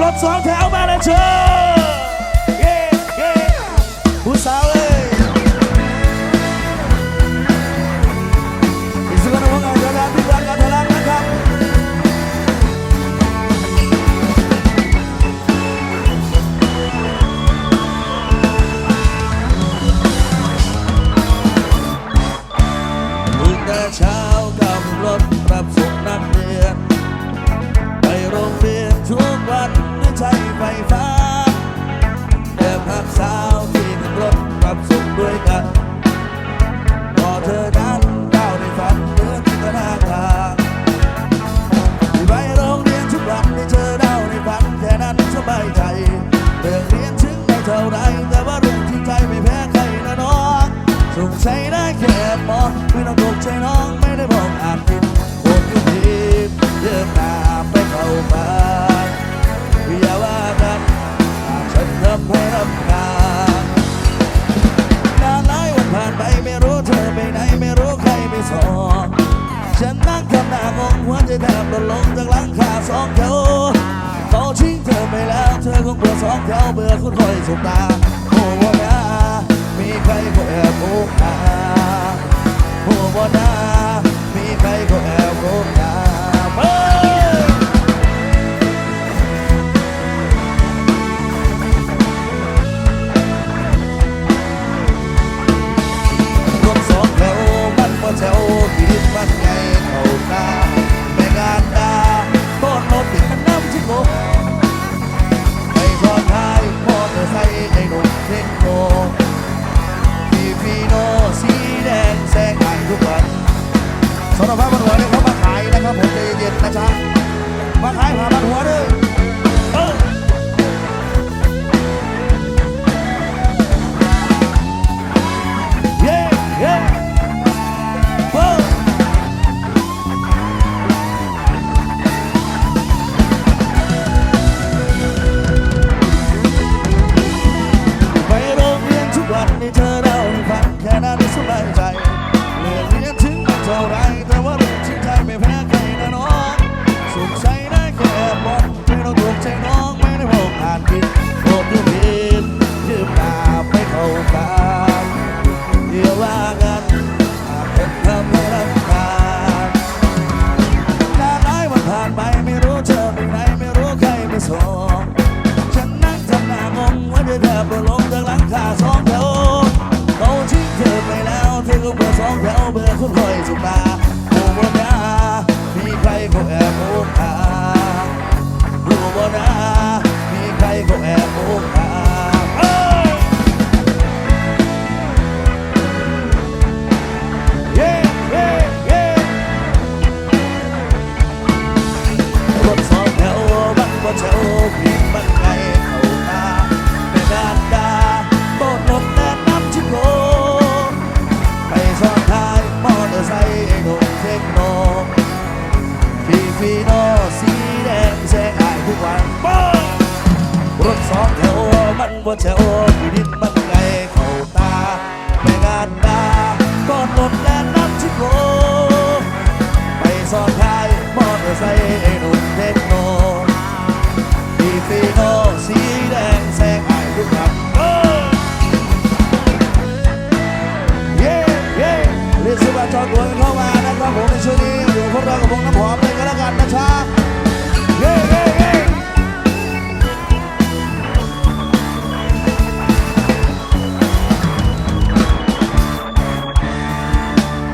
รถสองแถวมาแล้วเชิญ รื่องเรียนถึงไม่เท่าไรแต่ว่าเรื่องที่ใจไม่แพ้ใครนะน้องสงสัยได้แค่มองไม่ต้องตกใจน้องไม่ได้บอกอ่านผิดโคตรยุติเดินหนาไปเข้ามาอย่าว่ากันฉันทำให้รำคาญนานหลายวันผ่านไปไม่รู้เธอไปไหนไม่รู้ใครไปสอนฉันนั่งทำหน้างงหัวใจแทบหล่นลงจากหลังคาสองแถวเขาทิ้ง ไปแล้วเธอคงเบื่อสองแถวเบื่อคุณคอยสบตาโอ้ว่าม่มีใครก็แอบโกหาโอ้วน้ามีใครก็ วันนี่เธอเล่าให้ฟังแค่นั้นสบายใจเรื่องเรียนถึงเท่าไรแต่ว่าเรื่องจริงใจไม่แพ้ใครนะน้องสงสัยได้แค่บอลไม่ต้องถูกใจน้องไม่ได้บอกอ่านผิดโปรดดูผิดยืมตาไปเข้าตาเดี๋ยวว่ากันหากเป็นคำให้รำคาญนานหลายวันผ่านไปไม่รู้เธอไปไหนไม่รู้ใครไปส่ง เบื่อสองแถวเบื่อคุณคอยสุบา ว่าจะโอ้ยินมันไงเข้าตาไม่งานดาก่อนนดและนัที่โกไปสอนท้ายมอเตอร์ไซค์ไอ้หนุ่มเทคโนดีฟีโนสีแดงแสงไอ้ทุกคับเออเย้เย้เรียกสุภาจอดกวนเข้ามานะครับผมในช่วงนี้อยู่พวกเรากับวงน้ำหอม